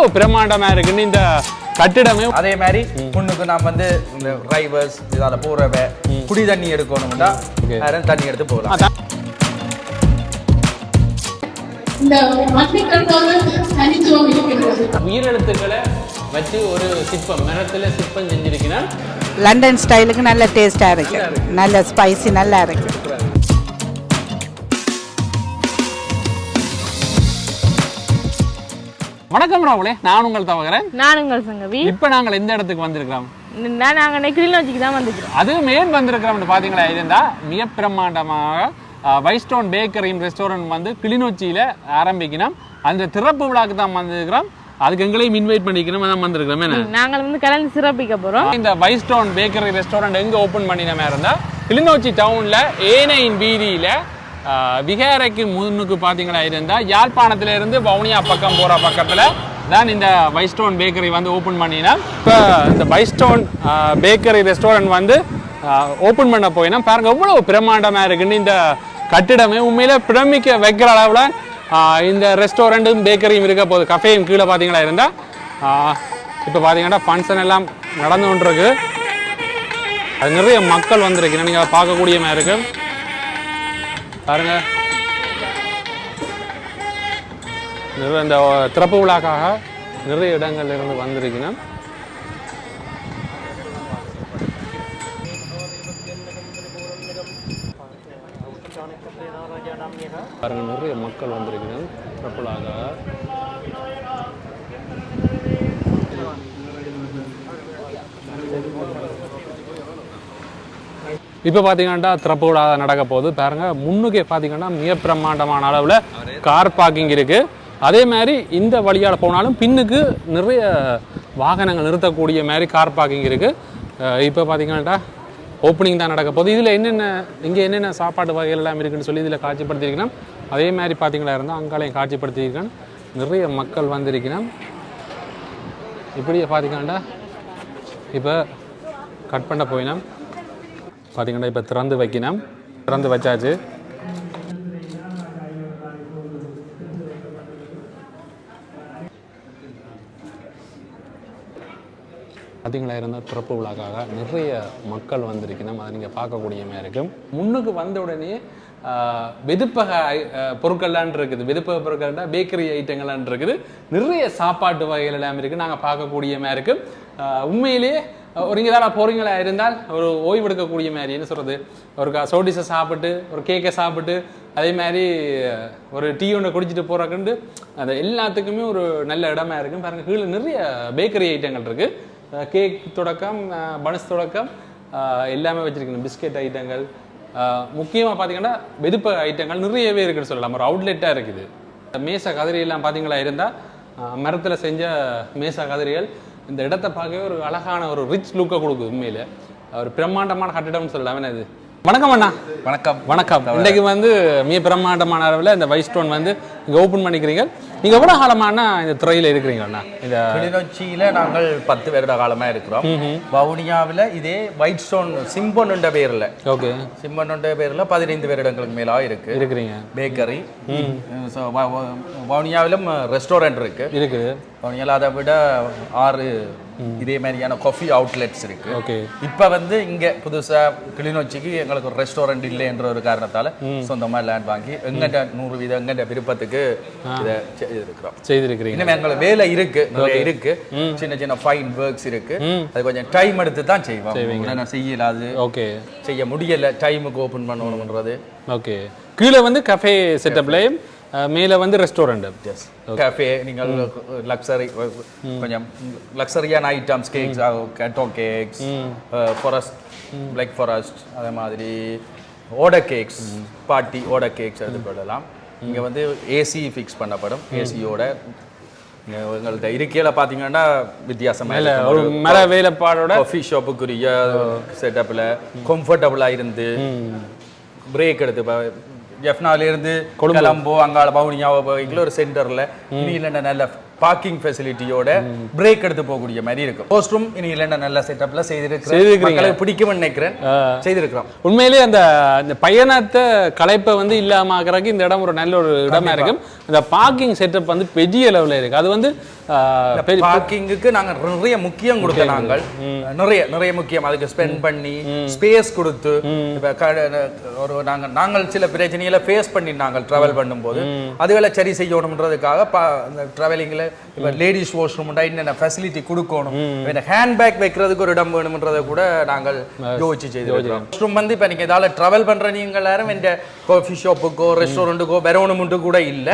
எவ்வளவு பிரம்மாண்டமா இருக்குன்னு இந்த கட்டிடமே அதே மாதிரி முன்னுக்கு நாம் வந்து இந்த டிரைவர்ஸ் இதால போறவ குடி தண்ணி எடுக்கணும்னா யாரும் தண்ணி எடுத்து போகலாம். உயிரெழுத்துக்களை வச்சு ஒரு சிற்பம் மரத்துல சிற்பம் செஞ்சிருக்கிறான் லண்டன் ஸ்டைலுக்கு நல்ல டேஸ்டாக இருக்கு. நல்ல ஸ்பைசி நல்லா இருக்கு. வணக்கம் ராகுலே நான் உங்கள் தவகிறேன் நான் உங்கள் சங்கவி. இப்ப நாங்கள் எந்த இடத்துக்கு வந்திருக்கிறோம்? நாங்கள் நெக்கிரில் வச்சுக்கு தான் வந்துக்கிறோம் அது மேல் வந்திருக்கிறோம் பாத்தீங்களா? இருந்தா மிக பிரம்மாண்டமாக வைஸ்டோன் பேக்கரியும் ரெஸ்டாரண்ட் வந்து கிளிநொச்சியில ஆரம்பிக்கணும். அந்த திறப்பு விழாக்கு தான் வந்திருக்கிறோம். அதுக்கு எங்களையும் இன்வைட் பண்ணிக்கணும் தான் வந்திருக்கிறோம். என்ன? நாங்கள் வந்து கலந்து சிறப்பிக்க போகிறோம் இந்த வைஸ்டோன் பேக்கரி ரெஸ்டாரண்ட் எங்க ஓபன் பண்ணின மாதிரி இருந்தா கிளிநொச்சி டவுன்ல ஏனையின் வீதியில விகாரைக்கு முன்னுக்கு பார்த்தீங்கன்னா இருந்தால் யாழ்ப்பாணத்திலேருந்து வவுனியா பக்கம் போகிற பக்கத்தில் தான் இந்த வைஸ்டோன் பேக்கரி வந்து ஓப்பன் பண்ணினா. இப்போ இந்த வைஸ்டோன் பேக்கரி ரெஸ்டாரண்ட் வந்து ஓப்பன் பண்ண போயினா பாருங்க எவ்வளோ பிரம்மாண்டமாக இருக்குன்னு இந்த கட்டிடமே உண்மையில் பிரமிக்க வைக்கிற அளவில் இந்த ரெஸ்டாரண்ட்டும் பேக்கரியும் இருக்க போகுது. கஃபேயும் கீழே பார்த்தீங்களா இருந்தால் இப்போ பார்த்தீங்கன்னா ஃபங்க்ஷன் எல்லாம் நடந்து கொண்டிருக்கு. அது நிறைய மக்கள் வந்திருக்கு நீங்கள் பார்க்கக்கூடிய மாதிரி இருக்குது பாருங்க. நிறைய இந்த திறப்பு விழாக்காக நிறைய இடங்கள்ல இருந்து வந்திருக்கணும். பாருங்க நிறைய மக்கள் வந்திருக்கணும். திறப்பு விழாக்காக. இப்போ பார்த்தீங்கன்னா திறப்பு கூட நடக்க போகுது. பாருங்க முன்னுக்கே பார்த்தீங்கன்னா மிக பிரம்மாண்டமான அளவில் கார் பார்க்கிங் இருக்குது அதே மாதிரி இந்த வழியால் போனாலும் பின்னுக்கு நிறைய வாகனங்கள் நிறுத்தக்கூடிய மாதிரி கார் பார்க்கிங் இருக்குது இப்போ பார்த்தீங்கன்னாட்டா ஓப்பனிங் தான் நடக்க போகுது. இதில் என்னென்ன இங்கே என்னென்ன சாப்பாடு வகைகள் எல்லாம் இருக்குன்னு சொல்லி இதில் காட்சிப்படுத்தியிருக்கணும். அதே மாதிரி பார்த்தீங்களா இருந்தால் அங்காலையும் காட்சிப்படுத்தியிருக்கேன் நிறைய மக்கள் வந்திருக்கணும். இப்படியே பார்த்தீங்கன்னாட்டா இப்போ கட் பண்ண போயினோம். பார்த்தீங்கன்னா இப்போ திறந்து வைக்கணும். திறந்து வச்சாச்சு. பார்த்தீங்களா இருந்தால் திறப்பு விழாக்காக நிறைய மக்கள் வந்திருக்கணும். அதை நீங்கள் பார்க்கக்கூடிய மாதிரி இருக்கும். முன்னுக்கு வந்த உடனே வெதுப்பக ஐ- பொருட்கள்லாம் இருக்குது. வெதுப்பக பொருட்கள்னா பேக்கரி ஐட்டங்கள்லாம் இருக்குது. நிறைய சாப்பாட்டு வகைகள் எல்லாம் இருக்குது. நாங்கள் பார்க்கக்கூடிய மாதிரி இருக்கும். உண்மையிலேயே ஒரு இங்கே தான் போகிறீங்களா இருந்தால் ஒரு ஓய்வு எடுக்கக்கூடிய மாதிரி என்ன சொல்கிறது ஒரு க- சோடிஸை சாப்பிட்டு ஒரு கேக்கை சாப்பிட்டு அதே மாதிரி ஒரு டீ ஒன்று குடிச்சிட்டு போகிறக்குண்டு அந்த எல்லாத்துக்குமே ஒரு நல்ல இடமா இருக்கும். பாருங்க கீழே நிறைய பேக்கரி ஐட்டங்கள் இருக்குது கேக் தொடக்கம் பனஸ் தொடக்கம் எல்லாமே வச்சுருக்கணும். பிஸ்கெட் ஐட்டங்கள் முக்கியமாக பார்த்தீங்கன்னா வெதுப்ப ஐட்டங்கள் நிறையவே இருக்குன்னு சொல்லலாம். ஒரு அவுட்லெட்டாக இருக்குது. மேச கதிரியெல்லாம் பார்த்தீங்களா இருந்தால் மரத்தில் செஞ்ச மேச கதிரிகள் இந்த இடத்தை பார்க்கவே ஒரு அழகான ஒரு ரிச் லுக்கை கொடுக்குது உண்மையில. ஒரு பிரம்மாண்டமான கட்டிடம்னு சொல்லலாம். இது வணக்கம் அண்ணா. வணக்கம். வணக்கம். இன்னைக்கு வந்து மிக பிரம்மாண்டமான அளவில் இந்த வைஸ்டோன் வந்து இங்கே ஓப்பன் பண்ணிக்கிறீங்க. நீங்கள் எவ்வளோ காலமான இந்த துறையில் இருக்கிறீங்க அண்ணா? இந்த கிளிநொச்சியில நாங்கள் பத்து வருட காலமா இருக்கிறோம். வவுனியாவில் இதே ஒயிட் ஸ்டோன் சிம்பன் என்ற பேர்ல. ஓகே. சிம்பன் என்ற பேர்ல பதினைந்து வருடங்களுக்கு மேலா இருக்கு. இருக்கிறீங்க. பேக்கரி வவுனியாவிலும் ரெஸ்டாரண்ட் இருக்கு. இருக்குது வவுனியாவில் அதை விட ஆறு இதே மாதிரியான காஃபி அவுட்லெட்ஸ் இருக்கு. ஓகே. இப்ப வந்து இங்க புதுசா கிளிநொச்சிக்கு எங்களுக்கு ஒரு ரெஸ்டாரண்ட் இல்லை என்ற ஒரு காரணத்தால சொந்தமா லேண்ட் வாங்கி எங்கிட்ட நூறு வீதம் எங்கிட்ட விருப்பத்துக்கு இதை செய்திருக்கிறோம். செய்திருக்கிறீங்க. இன்னும் எங்களுக்கு வேலை இருக்கு நிறைய இருக்கு. சின்ன சின்ன ஃபைன் ஒர்க்ஸ் இருக்கு. அது கொஞ்சம் டைம் எடுத்து தான் செய்வோம். உடனே செய்யல அது ஓகே. செய்ய முடியல டைமுக்கு ஓபன் பண்ணணும்ன்றது. ஓகே. கீழே வந்து கஃபே செட்டப்லேயும் மேலே வந்து ரெஸ்டாரண்ட் கேஃபே நீங்கள் லக்ஸரி கொஞ்சம் லக்ஸரியான items cakes keto cakes forest black forest அதே மாதிரி ஓட கேக்ஸ் பார்ட்டி ஓட கேக்ஸ் எடுத்துக்கொள்ளலாம் இங்கே வந்து ஏசி ஃபிக்ஸ் பண்ணப்படும் ஏசியோட எங்கள்கிட்ட இருக்கையில் பார்த்தீங்கன்னா வித்தியாசமாக இல்லை ஒரு மர வேலைப்பாடோட காஃபி ஷாப்புக்குரிய செட்டப்பில் கம்ஃபர்டபுளாக இருந்து பிரேக் எடுத்து இப்போ ஜெஃப்னால இருந்து கொலம்போ அங்கால பவுனியாவோ போய்க்குள்ள ஒரு சென்டரில் நீல நல்ல பார்க்கிங் ஃபெசிலிட்டியோட பிரேக் எடுத்து போகக்கூடிய மாதிரி இருக்கும். போஸ்ட் ரூம் இனி இல்லைன்னா நல்ல செட்டப்ல செய்திருக்கிறேன். பிடிக்கும்னு நினைக்கிறேன். செய்திருக்கிறோம். உண்மையிலேயே அந்த இந்த பயணத்தை களைப்பை வந்து இல்லாம ஆக்குறதுக்கு இந்த இடம் ஒரு நல்ல ஒரு இடமா இருக்கும் இந்த பார்க்கிங் செட்டப் வந்து பெரிய லெவலில் இருக்கு. அது வந்து பார்க்கிங்குக்கு நாங்க நிறைய முக்கியம் கொடுத்த நாங்கள். நிறைய நிறைய முக்கியம். அதுக்கு ஸ்பெண்ட் பண்ணி ஸ்பேஸ் கொடுத்து ஒரு நாங்க நாங்கள் சில பிரச்சனைகளை ஃபேஸ் பண்ணி நாங்கள் டிராவல் பண்ணும்போது அதுகளை சரி செய்யணும்ன்றதுக்காக இந்த டிராவலிங்ல இப்ப லேடிஸ் வாஷ்ரூம் என்னென்ன ஃபெசிலிட்டி கொடுக்கணும் இந்த ஹேண்ட்பேக் வைக்கிறதுக்கு ஒரு இடம் வேணும்ன்றதை கூட நாங்கள் யோசிச்சு செய்திருக்கிறோம். வாஷ்ரூம் வந்து இப்ப நீங்க இதால டிராவல் பண்ற நீங்க எல்லாரும் இந்த காஃபி ஷாப்புக்கோ ரெஸ்டாரண்ட்டுக்கோ வரணும்ட்டு கூட இல்ல.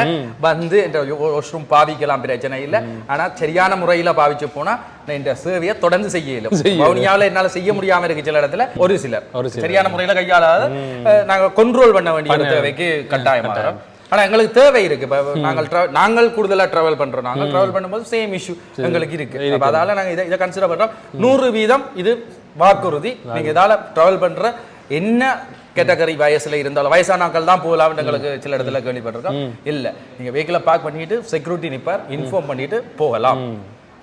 வந்து இந்த வாஷ்ரூம் பாவிக்கலாம் பிரச்சனை இல்ல. ஆனா சரியான முறையில பாவிச்சு போனா நான் இந்த சேவையை தொடர்ந்து செய்ய இயலும் வவுனியாவில் என்னால செய்ய முடியாம இருக்கு சில இடத்துல ஒரு சிலர். ஒரு. சரியான முறையில கையாளாத அஹ், நாங்க கண்ட்ரோல் பண்ண வேண்டிய தேவைக்கு கட்டாயமா வரும். ஆனா எங்களுக்கு தேவை இருக்கு. இப்ப நாங்கள் நாங்கள் கூடுதலா டிராவல் பண்றோம். நாங்கள் டிராவல் பண்ணும்போது சேம் இஷ்யூ எங்களுக்கு இருக்கு. அதால நாங்க இதை இதை கன்சிடர் பண்றோம். நூறு வீதம் இது வாக்குறுதி. நீங்க இதால டிராவல் பண்ற என்ன கேட்டகரி வயசுல இருந்தாலும் வயசானாக்கள் தான் போகலாம் எங்களுக்கு சில இடத்துல கேள்விப்பட்டிருக்கோம். இல்ல நீங்க வெஹிக்கிளை பார்க் பண்ணிட்டு செக்யூரிட்டி நிப்பார் இன்ஃபார்ம் பண்ணிட்டு போகலாம்.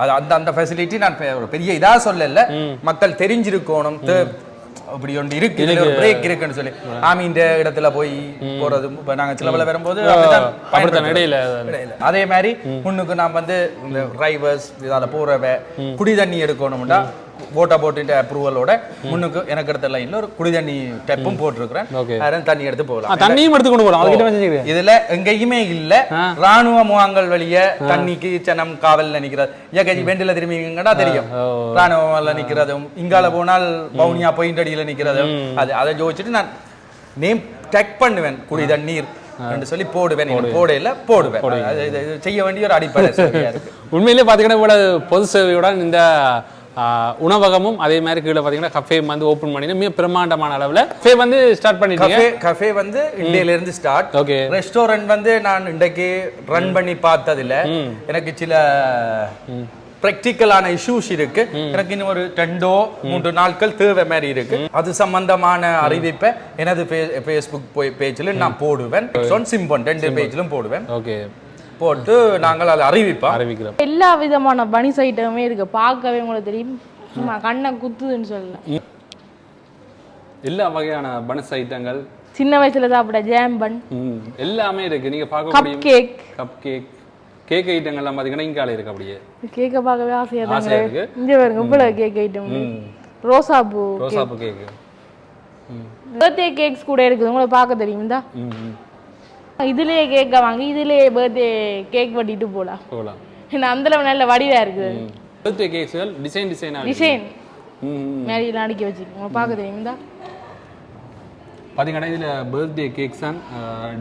அது அந்த அந்த ஃபெசிலிட்டி நான் பெரிய இதா சொல்லல. மக்கள் தெரிஞ்சிருக்கணும். அப்படி ஒன்று இருக்கு. பிரேக் இருக்குன்னு சொல்லி. ஆமி இந்த இடத்துல போய் போறது. இப்ப நாங்க சிலவல வரும்போது. அதே. மாதிரி முன்னுக்கு நாம் வந்து இந்த டிரைவர்ஸ் இதால போறவ குடி தண்ணி எடுக்கணும்னா ஓட்ட போட்டு அப்ரூவலோட முன்னுக்கு எனக்கு எடுத்த லைன்ல ஒரு குடி தண்ணி டெப்பும் போட்டிருக்கிறேன். யாரும் தண்ணி எடுத்து போகலாம் தண்ணியும் எடுத்து கொண்டு போகலாம். இதுல எங்கேயுமே இல்ல. ராணுவ முகாங்கள் வழிய தண்ணிக்கு சனம் காவல்ல நிக்கிறது. ஏகஜி வெண்டில திரும்பிங்கன்னா தெரியும். ராணுவம்ல நிக்கிறதும் இங்கால போனால் பவுனியா பாயிண்ட் அடியில நிக்கிறதும். அது அதை ஜோதிச்சுட்டு நான் நேம் டெக் பண்ணுவேன். குடி தண்ணீர் என்று சொல்லி போடுவேன். போடையில போடுவேன். செய்ய வேண்டிய ஒரு அடிப்படை உண்மையிலேயே பார்த்தீங்கன்னா இவ்வளவு பொது சேவையுடன் இந்த உணவகமும் அதே மாதிரி கீழே பார்த்தீங்கன்னா கஃபே வந்து ஓப்பன் பண்ணி மிக பிரம்மாண்டமான அளவில் கஃபே வந்து ஸ்டார்ட் பண்ணிட்டீங்க. கஃபே வந்து இந்தியில இருந்து ஸ்டார்ட் Okay. ரெஸ்டாரண்ட் வந்து நான் இன்றைக்கு ரன் பண்ணி பார்த்ததுல எனக்கு சில ப்ராக்டிக்கலான இஷ்யூஸ் இருக்கு. எனக்கு இன்னும் ஒரு ரெண்டோ மூன்று நாட்கள் தேவை மாதிரி இருக்கு. அது சம்பந்தமான அறிவிப்பை எனது ஃபேஸ்புக் பேஜில் நான் போடுவேன். சிம்பன் ரெண்டு பேஜிலும் போடுவேன். ஓகே போட்டு நாங்கள் அதை அறிவிப்போம். அறிவிக்கிறோம். எல்லா விதமான பனிஸ் ஐட்டமுமே இருக்கு. பார்க்கவே உங்களுக்கு தெரியும். சும்மா கண்ணை குத்துதுன்னு சொல்லலாம் எல்லா வகையான பனஸ் ஐட்டங்கள் சின்ன வயசுல சாப்பிட ஜாம் பன் எல்லாமே இருக்கு. நீங்க கப் பார்க்கக்கூடிய கேக் கப் கேக் கேக் ஐட்டங்கள்லாம் பார்த்தீங்கன்னா இங்கால இருக்கு அப்படியே. கேக்க பார்க்கவே ஆசையா தாங்க. இருக்கு. இங்க பாருங்க இவ்வளவு கேக் ஐட்டம் ரோசா பூ ரோசாப்பு கேக்கு பர்த்டே கேக்ஸ் கூட இருக்குது. உங்களுக்கு பார்க்க தெரியும். இந்தா. ம் ம். இதுலயே கேக்க வாங்கி இதுலயே பர்த்டே கேக் வெட்டிட்டு போலாம். போகலாம் ஏன்னா அந்த நல்ல வடிவா இருக்குது. பர்த்டே கேக்ஸ்கள் டிசைன் டிசைன் ம் மேரியெல்லாம் அடிக்க வச்சிருக்கு உங்களுக்கு பார்க்க தெரியும் இந்தா. பார்த்தீங்கன்னா இதில் பர்த்டே கேக்ஸ் தான்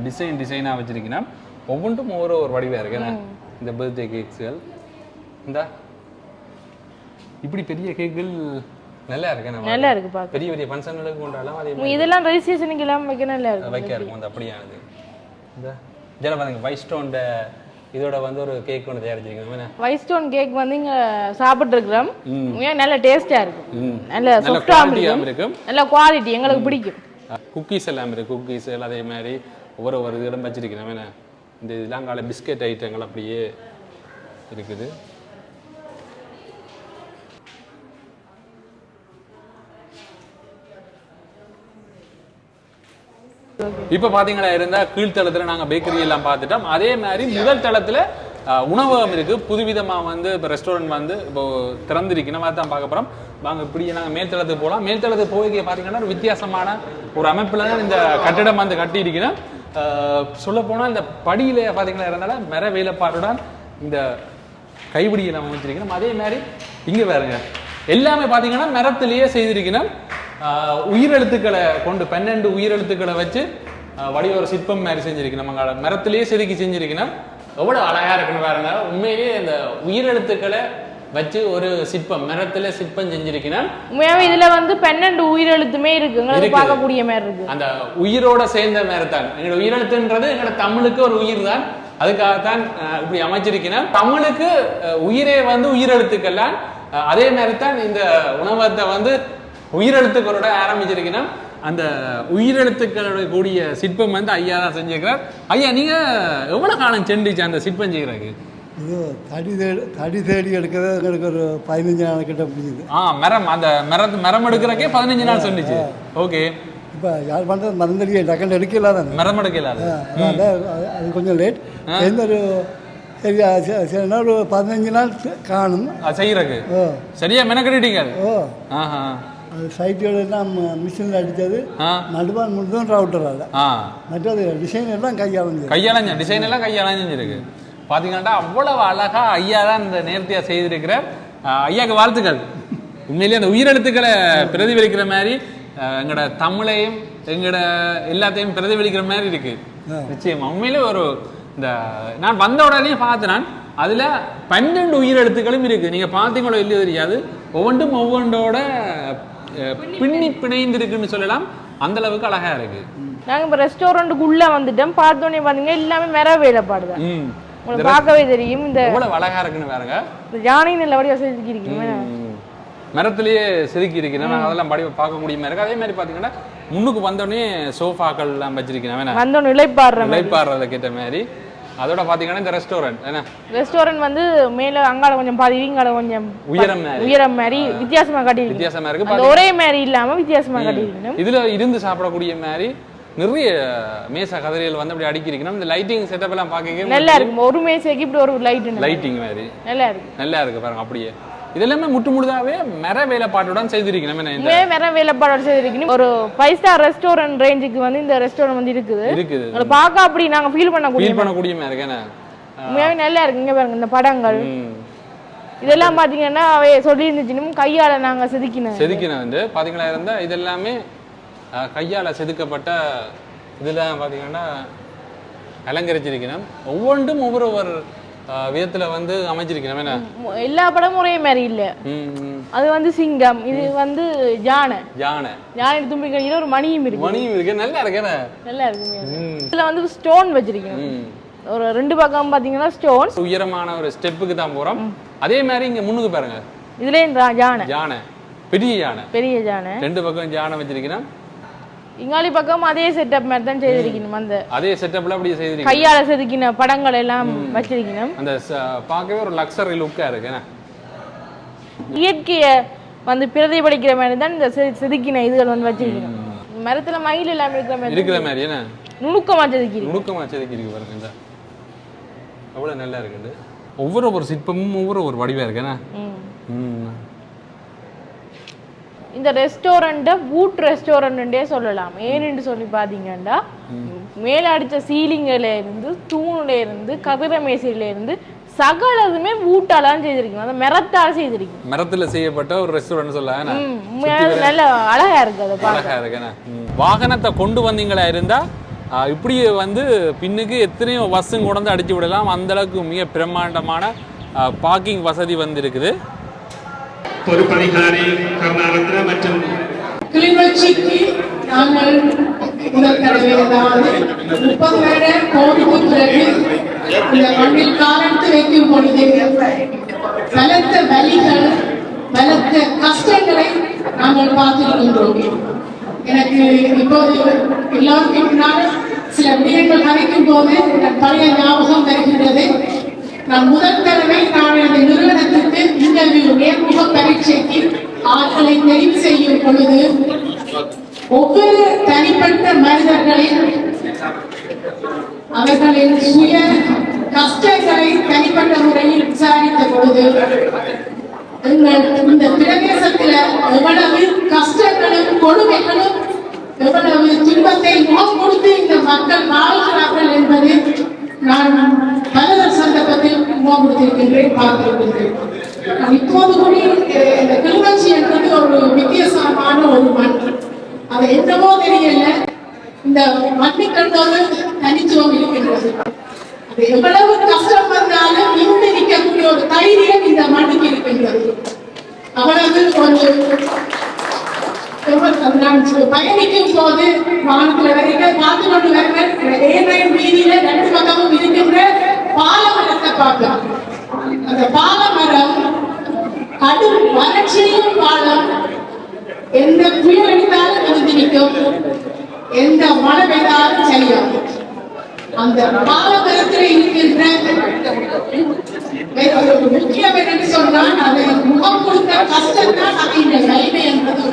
டிசைன் டிசைனாக வச்சிருக்கீங்கன்னா ஒவ்வொன்றும் ஒவ்வொரு ஒரு வடிவாக இருக்கு? இந்த பர்த்டே கேக்ஸ்கள் இந்த. இப்படி பெரிய கேக்குகள் நல்லா இருக்கு நம்ம நல்லா இருக்கு பார்க்க பெரிய பெரிய ஃபங்க்ஷன்களுக்கு கொண்டாடலாம் அதே இதெல்லாம் ரெஜிஸ்ட்ரேஷனுக்கு எல்லாம் வைக்க நல்லா இருக்கு வைக்க இருக்கும் அந்த அப்படியானது. இந்த இதில் பாருங்க வைட் ஸ்டோன்ட இதோட வந்து ஒரு கேக் ஒன்று தயாரிச்சிருக்கோம் என்ன? ஒயிட் ஸ்டோன் கேக் வந்து இங்க சாப்பிட்டு இருக்கிறோம் நல்ல டேஸ்டா இருக்கும். நல்ல நல்ல சாஃப்டா குவாலிட்டியாகவும் இருக்கும். நல்ல குவாலிட்டி எங்களுக்கு பிடிக்கும். குக்கீஸ் எல்லாம் இருக்கு குக்கீஸ் எல்லாம் அதே மாதிரி ஒவ்வொரு ஒரு இடம் வச்சிருக்கிறோம். என்ன? இந்த இதெல்லாம் கால பிஸ்கெட் ஐட்டங்கள் அப்படியே இருக்குது. இப்போ பார்த்தீங்களா இருந்தால் கீழ்த்தளத்தில் நாங்கள் பேக்கரி எல்லாம் பார்த்துட்டோம். அதே மாதிரி முதல் தளத்தில் உணவகம் இருக்கு. புதுவிதமாக வந்து இப்போ ரெஸ்டாரண்ட் வந்து இப்போ திறந்திருக்கு நம்ம தான் பார்க்க போகிறோம் வாங்க இப்படி நாங்கள் மேல் தளத்துக்கு போகலாம் மேல் தளத்துக்கு போய் பார்த்தீங்கன்னா ஒரு வித்தியாசமான ஒரு அமைப்பில் தான் இந்த கட்டிடம் வந்து கட்டியிருக்கணும். சொல்ல போனால் இந்த படியில பார்த்தீங்கன்னா இருந்தாலும் மர வேலைப்பாடுடன் இந்த கைபிடியை நம்ம அமைச்சிருக்கணும் அதே மாதிரி இங்கே பாருங்க. எல்லாமே பார்த்தீங்கன்னா மரத்திலேயே செய்திருக்கணும். உயிரெழுத்துக்களை கொண்டு பன்னெண்டு உயிரெழுத்துக்களை வச்சு வடிவ ஒரு சிற்பம் மாதிரி செஞ்சிருக்கணும். நம்ம மரத்திலேயே செதுக்கி செஞ்சிருக்கணும். எவ்வளோ அழகா இருக்குன்னு பாருங்க. உண்மையிலேயே இந்த உயிரெழுத்துக்களை வச்சு ஒரு சிற்பம் மரத்துல சிற்பம் செஞ்சிருக்கணும். உண்மையாவே இதுல வந்து பன்னெண்டு உயிரெழுத்துமே இருக்கு. எங்களுக்கு. பார்க்கக்கூடிய மாதிரி இருக்கு. அந்த உயிரோட சேர்ந்த மாதிரி தான் எங்களோட உயிரெழுத்துன்றது எங்களோட தமிழுக்கு ஒரு உயிர் தான். அதுக்காகத்தான் இப்படி அமைச்சிருக்கிறேன் தமிழுக்கு உயிரே வந்து உயிரெழுத்துக்கள்லாம் அஹ், அதே மாதிரி தான் இந்த உணவகத்தை வந்து உயிரெழுத்துக்களோட ஆரம்பிச்சிருக்கிறேன் அந்த உயிரெழுத்துக்களோட கூடிய சிற்பம் வந்து ஐயா தான் செஞ்சிருக்கிறார். ஐயா நீங்க எவ்வளவு காலம் சென்றுச்சு அந்த சிற்பம் செய்யறதுக்கு? இது தடி தேடி தடி தேடி எடுக்கிறது எங்களுக்கு ஒரு பதினஞ்சு நாள் கிட்ட முடியுது. ஆ மரம் அந்த மரத்து மரம் எடுக்கிறக்கே பதினஞ்சு நாள் சொன்னிச்சு ஓகே. இப்போ யார் பண்ணுறது மறந்தடிக்க டக்குன்னு எடுக்கல தானே. மரம் அது அதனால அது- கொஞ்சம் லேட் எந்த ஒரு சரி அது சரி, சரி நாள் ஒரு பதினஞ்சு நாள் காணும். செய்யறக்கு சரியா மெனக்கடிட்டீங்க அது ஓ ஆஹா. அது சைட்டோட எல்லாம் மிஷினில் அடித்தது. நடுவான் மட்டும் ரவுட்டர் அதில் ஆ. மற்றது டிசைன் எல்லாம் கையாளஞ்சது கையாளஞ்ச டிசைன் எல்லாம் கையாளஞ்சிருக்கு பார்த்தீங்கன்னா அவ்வளவு அழகா ஐயா தான் இந்த நேர்த்தியாக செய்திருக்கிறார் ஆஹ் ஐயாக்கு வாழ்த்துக்கள். உண்மையிலேயே அந்த உயிரெழுத்துக்களை பிரதிபலிக்கிற மாதிரி எங்களோட தமிழையும் எங்களோட எல்லாத்தையும் பிரதிபலிக்கிற மாதிரி இருக்கு. நிச்சயமா. உண்மையிலே ஒரு இந்த நான் வந்த உடனே பார்த்தேன் நான். அதுல பன்னெண்டு உயிரெழுத்துக்களும் இருக்கு. நீங்க பார்த்தீங்களோ இல்லையோ தெரியாது. ஒவ்வொன்றும் ஒவ்வொன்றோட பின்னி பிணைந்து இருக்குன்னு சொல்லலாம். அந்த அளவுக்கு அழகா இருக்கு. நாங்க இப்ப ரெஸ்டாரண்ட்டுக்குள்ள வந்துட்டோம். பார்த்தோன்னே பாத்தீங்கன்னா எல்லாமே மர வேலைப்பாடு தான் உங்களுக்கு பார்க்கவே தெரியும். இந்த எவ்வளவு அழகா இருக்குன்னு பாருங்க. இந்த யானை நல்ல வடிவா செஞ்சுக்கிருக்கீங்க ம். மரத்திலேயே செதுக்கி இருக்கிறேன் நான் அதெல்லாம் படி பார்க்கக்கூடிய மாதிரி இருக்கு. அதே மாதிரி பார்த்தீங்கன்னா முன்னுக்கு வந்தோடனே சோஃபாக்கள் எல்லாம் வச்சிருக்கிறேன் வேணா வந்தோன்னு இழைப்பாடுற இலைப்பாடுறதுக்கு ஏற்ற மாதிரி. அதோட பார்த்தீங்கன்னா இந்த ரெஸ்டாரண்ட் என்ன? ரெஸ்டாரண்ட் வந்து மேல அங்கால கொஞ்சம் பாதி இங்கால கொஞ்சம் உயரம் மாதிரி. உயரம் மாதிரி வித்தியாசமா கட்டியிருக்கீங்க. வித்தியாசமா இருக்கு. ஒரே மாதிரி இல்லாம வித்தியாசமா கட்டியிருக்கணும் இதுல இருந்து சாப்பிடக்கூடிய மாதிரி நிறைய மேசா கதிரைகள் வந்து அப்படி அடிக்கிறீங்கன்னா இந்த லைட்டிங் செட்டப் எல்லாம் பார்க்க நல்லா இருக்கும். ஒரு மேசைக்கு இப்படி ஒரு லைட் லைட்டிங் மாதிரி. நல்லா இருக்கு. நல்லா இருக்கு பாருங்க அப்படியே. இதெல்லாமே முட்டு முழுதாவே மர வேலைப்பாட்டுடன் செய்திருக்கணும் என்ன இந்த உண்மையே வேற வேலைப்பாடு செய்திருக்கணும். ஒரு ஃபைவ் ஸ்டார் ரெஸ்டாரண்ட் ரேஞ்சுக்கு வந்து இந்த ரெஸ்டாரண்ட் வந்து இருக்குது. இருக்குது. பார்க்க அப்படி நாங்க ஃபீல் பண்ணக்கூடிய ஃபீல் பண்ணக்கூடிய மாதிரி இருக்கு என்ன? உண்மையாவே நல்லா இருக்கு. இங்க பாருங்க இந்த படங்கள். இதெல்லாம் பாத்தீங்கன்னா அவை சொல்லி இருந்துச்சுன்னு கையால நாங்க செதுக்கினோம் செதுக்கின வந்து பார்த்தீங்களா இருந்தால் இது எல்லாமே கையால செதுக்கப்பட்ட இதெல்லாம் பார்த்தீங்கன்னா அலங்கரிச்சிருக்கணும். ஒவ்வொன்றும் ஒவ்வொரு ஒரு விதத்துல வந்து அமைச்சிருக்கணும் என்ன? எல்லா படமும் ஒரே மாதிரி இல்ல. அது வந்து சிங்கம் இது வந்து யானை. யானை. யானை தும்பி கையில ஒரு மணியும் இருக்கு. மணியும் இருக்கு. நல்லா இருக்கு நல்லா இருக்கு. இதுல வந்து ஸ்டோன் வச்சிருக்கேன். ஒரு ரெண்டு பக்கம் பாத்தீங்கன்னா ஸ்டோன் உயரமான ஒரு ஸ்டெப்புக்கு தான் போறோம். அதே மாதிரி இங்க முன்னுக்கு பாருங்க. இதுலயும் ரா- யானை. யானை. பெரிய யானை. பெரிய யானை. ரெண்டு பக்கம் யானை வச்சிருக்கணும். இங்காலி பக்கம் அதே செட்டப் மாதிரி தான் செய்திருக்கணும் அந்த அதே செட்டப்ல அப்படியே செய்திருக்கணும். கையால செதுக்கின படங்கள் எல்லாம் வச்சிருக்கணும். அந்த பார்க்கவே ஒரு லக்ஸரி லுக்கா இருக்கு இயற்கைய வந்து பிரதிபலிக்கிற மாதிரி தான் இந்த செதுக்கின இதுகள் வந்து வச்சிருக்கணும். மரத்துல மயில் எல்லாம் இருக்கிற மாதிரி இருக்கிற மாதிரி என்ன? நுணுக்கமா செதுக்கி நுணுக்கமா செதுக்கி இருக்கு பாருங்க அவ்வளவு நல்லா இருக்குது ஒவ்வொரு ஒரு சிற்பமும் ஒவ்வொரு ஒரு வடிவா இருக்கு என்ன ம். இந்த ரெஸ்டாரண்ட்டை வூட் ரெஸ்டாரண்ட்டே சொல்லலாம். ஏன்னு சொல்லி பார்த்தீங்கன்னா மேலே அடித்த சீலிங்கில் இருந்து தூணுல இருந்து கதிர மேசையில இருந்து சகலதுமே வூட்டாலாம் செய்திருக்கணும் அந்த மரத்தால் செய்திருக்கணும் மரத்துல செய்யப்பட்ட ஒரு ரெஸ்டாரண்ட் சொல்ல என்ன? ம், உண்மையாவே நல்ல அழகா இருக்கு அதை அழகா இருக்கு என்ன? ம். வாகனத்தை கொண்டு வந்தீங்களா இருந்தா இப்படி வந்து பின்னுக்கு எத்தனையோ பஸ்ஸும் கொண்டு அடிச்சு விடலாம். அந்த அளவுக்கு மிக பிரம்மாண்டமான பார்க்கிங் வசதி வந்து இருக்குது பொறுப்பதிகாரி கருணாரத்ன மற்றும் கிளிநொச்சிக்கு நாங்கள் முதல் தடவை முப்பது வருட கோவிலுக்கு பிறகு இந்த மண்ணில் காலத்து வைக்கும் பொழுது பலத்த வலிகள் பலத்த கஷ்டங்களை நாங்கள் பார்த்திருக்கின்றோம். எனக்கு இப்போது எல்லாருக்கும் சில விடயங்கள் கதைக்கும் போது பழைய ஞாபகம் வருகின்றது. நான் முதல் தடவை நான் எனது நிறுவனத்திற்கு இன்டர்வியூ நேர்முக பரீட்சைக்கு ஆட்களை தெரிவு செய்யும் பொழுது ஒவ்வொரு தனிப்பட்ட மனிதர்களின் அவர்களின் சுய கஷ்டங்களை தனிப்பட்ட முறையில் விசாரித்த பொழுது எங்கள் இந்த பிரதேசத்தில் எவ்வளவு கஷ்டங்களும் கொடுமைகளும் எவ்வளவு துன்பத்தை முகம் கொடுத்து இந்த மக்கள் வாழ்கிறார்கள் என்பது நான் பலர் சந்தர்ப்பத்தில் முகம் கொடுத்திருக்கின்றேன் பார்த்திருக்கின்றேன் இப்போது கூட இந்த கிளிநொச்சி என்பது ஒரு வித்தியாசமான ஒரு மண். அது என்னவோ தெரியல. இந்த மண்ணுக்கு கண்டோடு தனித்துவம் இருக்கின்றது. அது எவ்வளவு கஷ்டம் வந்தாலும் இருந்து நிற்கக்கூடிய ஒரு தைரியம் இந்த மண்ணுக்கு இருக்கின்றது. அவ்வளவு ஒரு பயணிக்கும் போது வானத்துல வரைக்கும் பார்த்து கொண்டு வருவர் ஏனையும் வீதியில ரெண்டு பக்கமும் இருக்கின்ற பால மரத்தை பார்க்கலாம் அந்த பால மரம் கடும் வறட்சியும் பாலம் எந்த புயல் அடித்தாலும் நிறுத்தி நிற்கும் எந்த மழை பெய்தாலும் சரியும் அந்த பாலமரத்தில் இருக்கின்ற முக்கியம் என்று சொன்னால் அதை முகம் கொடுத்த கஷ்டம் தான் அது இந்த கைமை என்பது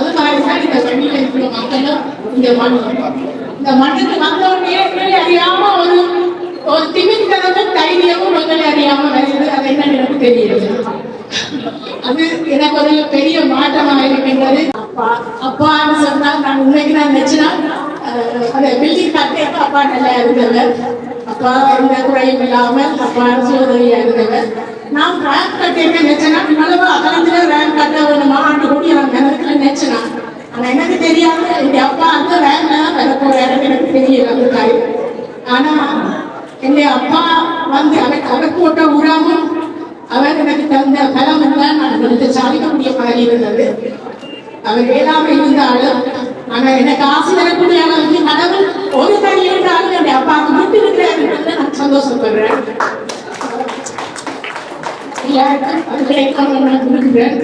அது மாதிரி இந்த வழியில இருக்கிற மக்களும் இந்த மண் இந்த மண்ணுக்கு வந்த அறியாம ஒரு ஒரு திமிர்த்தனமும் தைரியமும் மக்களை அறியாம வருது அது என்ன எனக்கு தெரியுது அது எனக்கு ஒரு பெரிய மாற்றமாக இருக்கின்றது அப்பா அப்பான்னு சொன்னால் நான் உண்மைக்கு நான் நினைச்சுனா அந்த பில்டிங் கட்டேக்கு அப்பா நல்லா இருந்தவர் அப்பா எந்த குறையும் இல்லாமல் அப்பா சோதரியா இருந்தவர் நான் ரேங்க் கட்டேக்க நினைச்சேன்னா நல்லவா அகலத்துல ரேங்க் கட்ட வேணுமா ஆண்டு கூடி நான் நினைக்கல நினைச்சேனா ஆனா எனக்கு தெரியாம எங்க அப்பா அந்த ரேங்க்ல தான் வர போறாரு எனக்கு தெரியல அந்த காரியம் ஆனா எங்க அப்பா வந்து அவர் கடை போட்ட உரமும் அவர் எனக்கு தந்த பலம் தான் நான் வந்து சாதிக்கக்கூடிய மாதிரி இருந்தது. அவர் வேளாம இருந்தாலும் ஆனா எனக்கு ஆசை தரக்கூடிய அளவுக்கு கடவுள் ஒரு தனி இருந்தாலும் என் அப்பாவுக்கு விட்டு இருக்கிறாருன்றதை நான் சந்தோஷப்படுறேன். கொடுக்குறேன்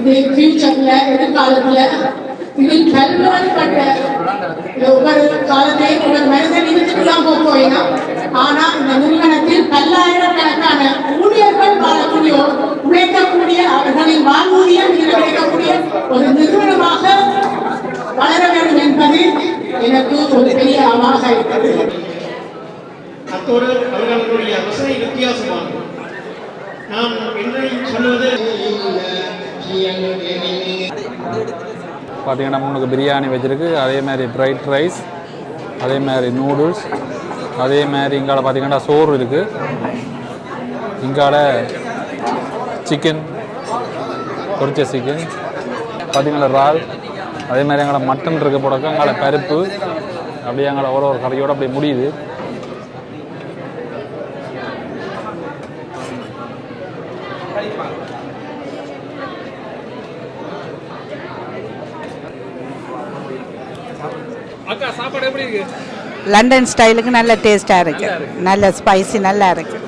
இது ஃபியூச்சர்ல எதிர்காலத்துல இது பல்வேறுபட்ட ஒவ்வொரு காலத்தையும் ஒவ்வொரு மனிதன் இதுக்குலாம் போக ஆனா இந்த நிறுவனத்தில் பல்லாயிரக்கணக்கான ஊழியர்கள் வாழக்கூடிய உழைக்கக்கூடிய அவர்களின் வாழ்வூதியம் இதில் கிடைக்கக்கூடிய ஒரு நிறுவனமாக வளர வேண்டும் என்பது எனக்கு ஒரு பெரிய அவாக இருக்கிறது. அத்தோடு அவர்களுடைய வசதி வித்தியாசமாகும் நாம் என்ன சொல்வது? பார்த்தீங்கன்னா முன்னுக்கு பிரியாணி வச்சுருக்கு. அதே மாதிரி ஃப்ரைட் ரைஸ் அதே மாதிரி நூடுல்ஸ் அதே மாதிரி இங்கால பார்த்தீங்கன்னா சோறு இருக்குது இங்கால சிக்கன் பொரிச்ச சிக்கன் பார்த்தீங்கன்னா இறால் அதே மாதிரி எங்களை மட்டன் இருக்க போடக்க எங்களை பருப்பு அப்படியே எங்களை ஒரு ஒரு கடையோடு அப்படியே முடியுது அக்கா சாப்பாடு எப்படி இருக்கு லண்டன் ஸ்டைலுக்கு நல்ல டேஸ்ட்டாக இருக்கு. நல்ல ஸ்பைசி நல்லா இருக்கு.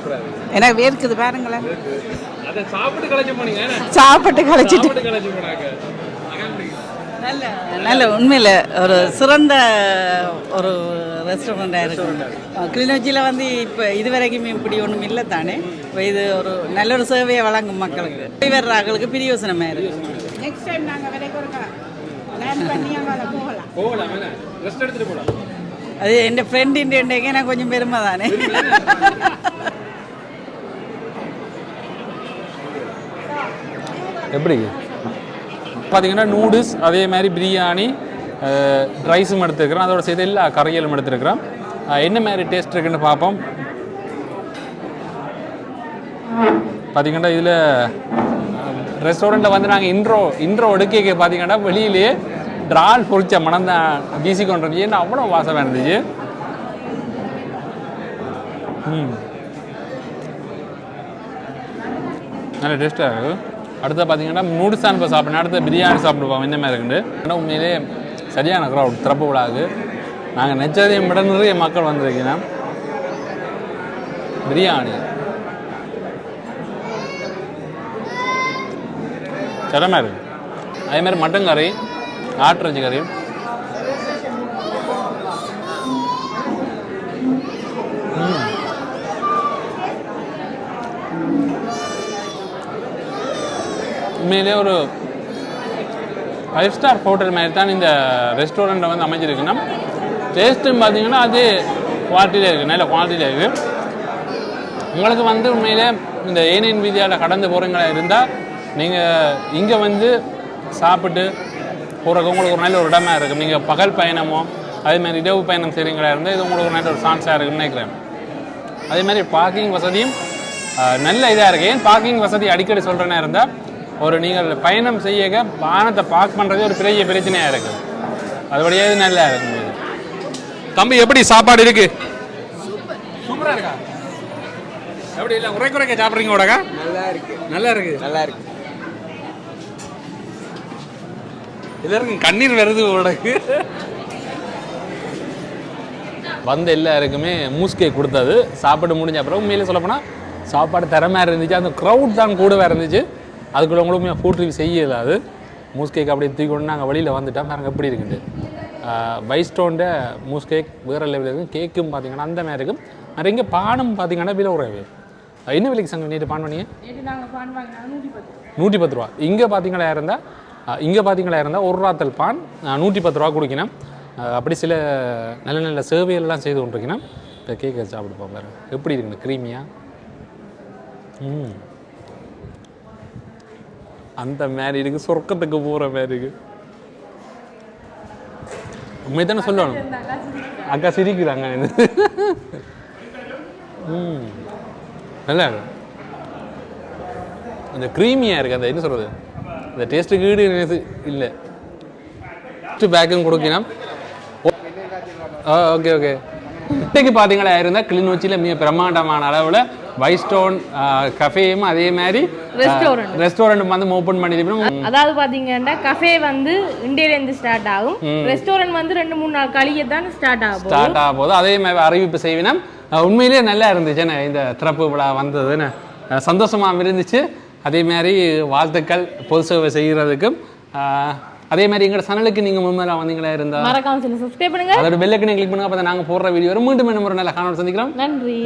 எனக்கு வேர்க்குது பாருங்களேன். அதை சாப்பிட்டு கலைச்சு போனீங்க சாப்பிட்டு கழிச்சிட்டு சாப்பிட்டு கலைச்சு போனாங்க. நல்ல நல்ல உண்மையில் ஒரு சிறந்த ஒரு ரெஸ்டாரண்ட்டாக இருக்கு. கிளிநொச்சியில் வந்து இப்போ இது வரைக்கும் இப்படி ஒன்றும் இல்லை தானே? இப்போ இது ஒரு நல்ல ஒரு சேவையை வழங்கும் மக்களுக்கு. வர்றாங்களுக்கு பிரியோசனமாக இருக்கு. நெக்ஸ்ட் டைம் நாங்கள் விலைக்கு போகலாம். போகலாம் ரெஸ்ட் எடுத்துட்டு போகலாம். അത് என் ஃப்ரெண்டின் ഉണ്ടെങ്കിൽ எனக்கு கொஞ்சம் பெருமை தானே எப்படி பார்த்தீங்கன்னா நூடுல்ஸ் அதே மாதிரி பிரியாணி ரைஸும் எடுத்துருக்குறோம் அதோட சேர்த்து எல்லா கறிகளும் எடுத்துருக்குறோம் என்ன மாதிரி டேஸ்ட் இருக்குன்னு பார்ப்போம் பார்த்தீங்கன்னா இதில் ரெஸ்டாரண்ட்டில் வந்து நாங்கள் இன்ட்ரோ இன்ட்ரோ எடுக்க பார்த்தீங்கன்னா வெளியிலேயே ட்ரால் பொறிச்ச மனம் தான் வீசி கொண்டு இருந்துச்சு அவ்வளோ வாசமாக இருந்துச்சு? ம். நல்ல டேஸ்ட்டாக இருக்குது அடுத்து பார்த்தீங்கன்னா நூடுல்ஸ் இப்போ சாப்பிடணும். அடுத்து பிரியாணி சாப்பிடுவோம். இந்த மாதிரி இருக்குது ஆனால் உண்மையிலே சரியான க்ரௌட் திறப்பு விடாது நாங்கள் நெச்சதையும் விட நிறைய மக்கள் வந்திருக்கீங்க. பிரியாணி. சிரமம் இருக்குது அதே மாதிரி மட்டன் கறி. ஆட்டிறச்சி கறி உண்மையிலே ஒரு ஃபைவ் ஸ்டார் ஹோட்டல் மாதிரி தான் இந்த ரெஸ்டாரண்ட்டை வந்து அமைஞ்சிருக்குன்னா டேஸ்ட்டும் பார்த்தீங்கன்னா அது குவாலிட்டியில் இருக்குது நல்ல குவாலிட்டியில் இருக்குது உங்களுக்கு வந்து உண்மையிலே இந்த ஏனியன் வீதியால் கடந்து போகிறவங்களா இருந்தால் நீங்கள் இங்கே வந்து சாப்பிட்டு போகிறக்கு உங்களுக்கு ஒரு நல்ல ஒரு இடமா இருக்கும் நீங்கள் பகல் பயணமோ அதே மாதிரி இரவு பயணம் செய்கிறீங்களா இருந்தால் இது உங்களுக்கு ஒரு நல்ல ஒரு சான்ஸாக இருக்குன்னு நினைக்கிறேன். அதே மாதிரி பார்க்கிங் வசதியும் நல்ல இதாக இருக்குது ஏன் பார்க்கிங் வசதி அடிக்கடி சொல்கிறேன்னா இருந்தால் ஒரு நீங்கள் பயணம் செய்ய வாகனத்தை பார்க் பண்ணுறதே ஒரு பெரிய பிரச்சனையாக இருக்குது அதுபடியே இது நல்லா இருக்கும். தம்பி எப்படி சாப்பாடு இருக்கு? சூப்பராக இருக்கா? எப்படி இல்லை குறை குறைக்க சாப்பிட்றீங்க உடக்கா நல்லா இருக்கு. நல்லா இருக்கு. நல்லா இருக்கு. எல்லாருக்கும் கண்ணீர் வருது உடக்கு வந்த எல்லாருக்குமே மூஸ்கே கொடுத்தது. சாப்பாடு முடிஞ்ச அப்புறம் உண்மையிலே சொல்லப்போனால் சாப்பாடு திறமையாக இருந்துச்சு. அந்த க்ரௌட் தான் கூடவே இருந்துச்சு. அதுக்குள்ள உங்களுக்கு ஃபுட் ரிவ்யூ செய்யல அது. மூஸ்கேக் அப்படியே தூக்கி கொண்டு நாங்கள் வெளியில் வந்துட்டோம். பாருங்க எப்படி இருக்குது. வைஸ்டோண்ட மூஸ் கேக் வேறு லெவலில் இருக்கும் கேக்கும் பார்த்தீங்கன்னா அந்த மாதிரி இருக்கும் நிறைய இங்கே பானம் பார்த்தீங்கன்னா விலை உறவு என்ன விலைக்கு சங்கம் நேற்று பான் பண்ணீங்க நேற்று பத்து ரூபா. இங்கே பார்த்தீங்களா இருந்தால் இங்கே பார்த்தீங்களா இருந்தால் ஒரு ராத்தல் பான் நூற்றி பத்து ரூபா கொடுக்கணும் அப்படி சில நல்ல நல்ல சேவையெல்லாம் செய்து கொண்டிருக்கணும் இப்போ கேக் சாப்பிட்டு பாரு. எப்படி இருக்குன்னு க்ரீமியா ம். அந்த மாதிரி இருக்கு சொர்க்கத்துக்கு போகிற மாதிரி இருக்கு. உண்மை தானே சொல்லணும். அக்கா சிரிக்கிறாங்க. ம். நல்லா இருக்கு. அந்த க்ரீமியாக இருக்குது அந்த என்ன சொல்கிறது அந்த டேஸ்ட்டுக்கு ஈடு இது இல்லை. ஃபஸ்ட்டு பேக்கும் கொடுக்கணும். ஓகே ஓகே இன்னைக்கு பார்த்தீங்களா இருந்தால் கிளிநொச்சியில் மிக பிரம்மாண்டமான அளவில் வைஸ்டோன் கஃபேயும் அதே மாதிரி Restaurant. ரெஸ்டாரண்ட் வந்து ஓப்பன் பண்ணியிருக்கணும் அதாவது பாத்தீங்கன்னா கஃபே வந்து இந்தியிலேருந்து ஸ்டார்ட் ஆகும். ரெஸ்டாரண்ட் வந்து ரெண்டு மூணு நாள் கழிய தான் ஸ்டார்ட் ஆகும் ஸ்டார்ட் ஆக போது அதே மாதிரி அறிவிப்பு செய்வினம். அஹ் உண்மையிலேயே நல்லா இருந்துச்சுண்ணே இந்த திறப்பு விழா வந்ததுன்னு. சந்தோஷமா இருந்துச்சு. அதே மாதிரி வாழ்த்துக்கள் பொது சேவை செய்கிறதுக்கும் அதே மாதிரி எங்களோட சேனலுக்கு நீங்கள் முன்னேற வந்தீங்களா இருந்தால் மறக்காம சப்ஸ்கிரைப் பண்ணுங்க. அதோட பெல்லைக்கனை கிளிக் பண்ணுங்க. அப்போ நாங்கள் போடுற வீடியோ மீண்டும் இன்னும் ஒரு நல்ல காணொலி சந்திக்கிறோம். நன்றி.